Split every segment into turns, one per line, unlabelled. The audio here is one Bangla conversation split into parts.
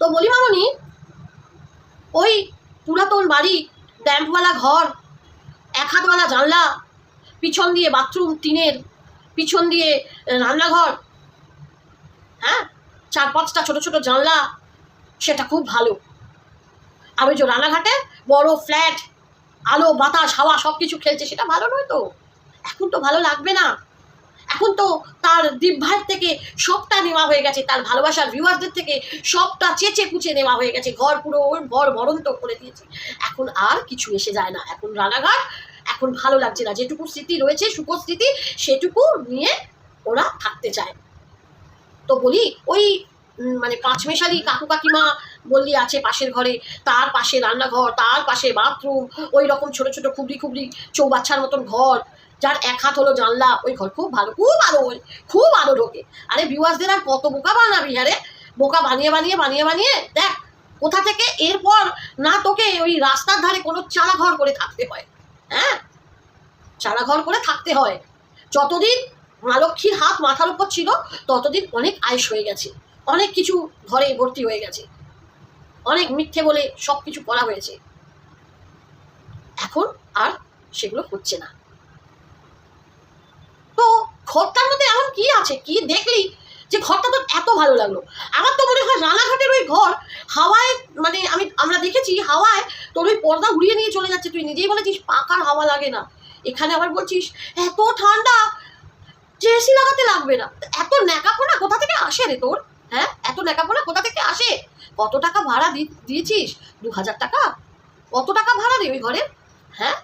তো বলি মামনি ওই পুরাতন বাড়ি, ড্যাম্পওয়ালা ঘর এক হাতওয়ালা জানলা, পিছন দিয়ে বাথরুম, টিনের পিছন দিয়ে রান্নাঘর হ্যাঁ? চার পাঁচটা ছোট ছোট জানলা, সেটা খুব ভালো। আর ওই যে রানাঘাটে বড় ফ্ল্যাট, আলো, বাতাস, হাওয়া সব কিছু খেলছে, সেটা ভালো নয় তো? এখন তো ভালো লাগবে না। এখন তো তার দিব্যার থেকে সবটা নেওয়া হয়ে গেছে, তার ভালোবাসার ভিউয়ারদের থেকে সবটা চেচে কুচে নেওয়া হয়ে গেছে, ঘর পুরো ওর ঘর বরন্ত করে দিয়েছে। এখন আর কিছু এসে যায় না। এখন রানাঘাট, এখন ভালো লাগছে না। যেটুকু স্মৃতি রয়েছে স্মৃতি, সেটুকু নিয়ে ওরা থাকতে চায়। তো বলি, ওই মানে পাঁচমেশালি কাকু কাকিমা বললি আছে পাশের ঘরে, তার পাশে রান্নাঘর, তার পাশে বাথরুম, ওই রকম ছোট ছোট খুবড়ি খুবড়ি চৌবাচ্চার মতন ঘর যার এক হাত হলো জানলা, ওই ঘর খুব ভালো, খুব আলো ওই খুব আলো ঢোকে আরে ভিউয়ার্সদের আর কত বোকা বানাবি আরে বোকা বানিয়ে বানিয়ে বানিয়ে বানিয়ে, দেখ, কোথা থেকে এরপর না তোকে ওই রাস্তার ধারে কোনো চালা ঘর করে থাকতে হয় হ্যাঁ? চালা ঘর করে থাকতে হয়। যতদিন মা লক্ষ্মীর হাত মাথার উপর ছিল, ততদিন অনেক আয়স হয়ে গেছে। অনেক কিছু ঘরে ভর্তি হয়ে গেছে। অনেক মিথ্যে বলে সব কিছু করা হয়েছে। এখন আর সেগুলো হচ্ছে না। ঘরটার মধ্যে এমন কি আছে? কি দেখলি? যে ঘরটা তোর এত ভালো লাগল। আমার তো মনে হয় রানাঘাটের ওই ঘর হাওয়ায় মানে আমি, আমরা দেখেছি হাওয়ায় তোর ওই পর্দা উড়িয়ে নিয়ে চলে যাচ্ছে। তুই নিজেই বলেছিস পাকার হাওয়া লাগে না। এখানে আবার বলছিস, এত ঠান্ডা যে এসি লাগাতে লাগবে না। এত ন্যাকাপোনা কোথা থেকে আসে রে তোর? হ্যাঁ? এত ন্যাকাপোনা কোথা থেকে আসে? কত টাকা ভাড়া দিয়েছিস? দু হাজার টাকা? কত টাকা ভাড়া রে ওই ঘরে? হ্যাঁ?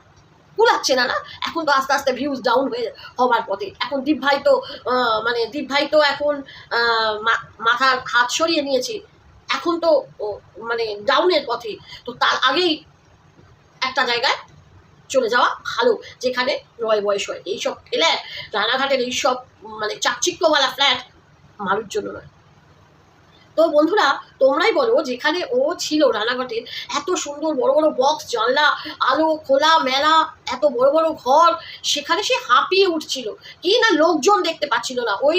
কুলাচ্ছে না না? এখন তো আস্তে আস্তে ভিউজ ডাউন হয়ে হবার পথে। এখন দীপ ভাই তো মানে দীপ ভাই তো এখন মাথার হাত সরিয়ে নিয়েছে। এখন তো মানে ডাউনের পথে। তো তার আগেই একটা জায়গায় চলে যাওয়া ভালো, যেখানে নয় বয়স হয়। এইসব ফ্ল্যাট রানাঘাটের এইসব মানে চাকচিক্যওয়ালা ফ্ল্যাট মানুষ জন্য নয়। তো বন্ধুরা, তোমরাই বলো যেখানে ও ছিল রানাঘাটের, এত সুন্দর বড় বড় বক্স জানলা, আলো, খোলা, মেলা, এত বড় বড় ঘর, সেখানে সে হাঁপিয়ে উঠছিল। কি না লোকজন দেখতে পাচ্ছিল না। ওই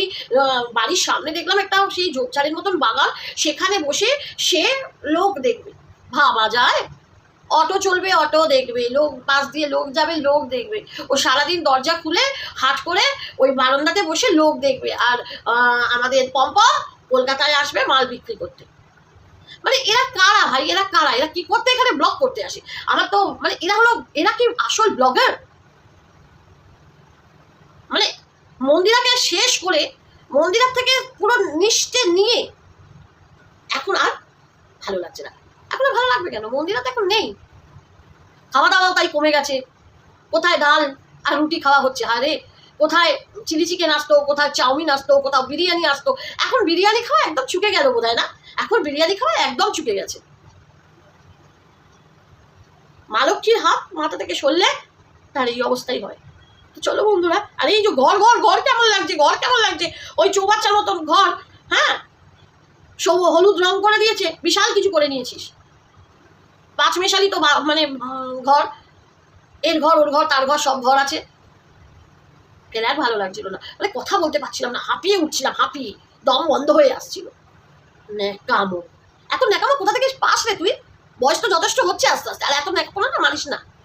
বাড়ির সামনে দেখলাম একটা সেই ঝোপঝাড়ের মতন বাগান, সেখানে বসে সে লোক দেখবে। ভাবা যায়? অটো চলবে, অটো দেখবে। লোক, পাশ দিয়ে লোক যাবে, লোক দেখবে। ও সারাদিন দরজা খুলে হাট করে ওই বারান্দাতে বসে লোক দেখবে। আর আমাদের পম্পম কলকাতায় আসবে, মাল বিক্রি করতে। মানে এরা কারা ভাই? এরা কারা? এরা কি করতে? এখানে ব্লগ করতে আসে। আমার তো মানে এরা হলো, এরা কি আসল ব্লগার মানে মন্দিরাকে শেষ করে মন্দিরার থেকে পুরো নিশ্চে নিয়ে এখন আর ভালো লাগছে না। এখন আর ভালো লাগবে কেন? মন্দিরা তো এখন নেই। খাওয়া দাওয়াও তাই কমে গেছে। কোথায় ডাল আর রুটি খাওয়া হচ্ছে? আরে কোথায় চিলি চিকেন আসতো, কোথায় চাউমিন আসতো, কোথাও বিরিয়ানি আসতো, এখন বিরিয়ানি খাওয়া একদম চুকে গেল বোধ না? এখন বিরিয়ানি খাওয়া একদম চুকে গেছে। মা লক্ষ্মীর হাত মাথা থেকে সরলে তার এই অবস্থাই হয়। তো চলো বন্ধুরা, আরে এই যে ঘর ঘর ঘর কেমন লাগছে, ঘর কেমন লাগছে? ওই চৌবাচ্চার মতন ঘর হ্যাঁ? সব হলুদ রং করে দিয়েছে, বিশাল কিছু করে নিয়েছিস। পাঁচ মেশালি তো মানে ঘর। এর ঘর, ওর ঘর, তার ঘর, সব ঘর আছে। ফের আর ভালো লাগছিল না? মানে কথা বলতে পারছিলাম না, হাঁপিয়ে উঠছিলাম হাঁপিয়ে দম বন্ধ হয়ে আসছিল। ন্যাকামো। এত ন্যাকামো কোথা থেকে পাস রে তুই? বয়স তো যথেষ্ট হচ্ছে আস্তে আস্তে। আর এত ন্যাকামো না, মানিস না।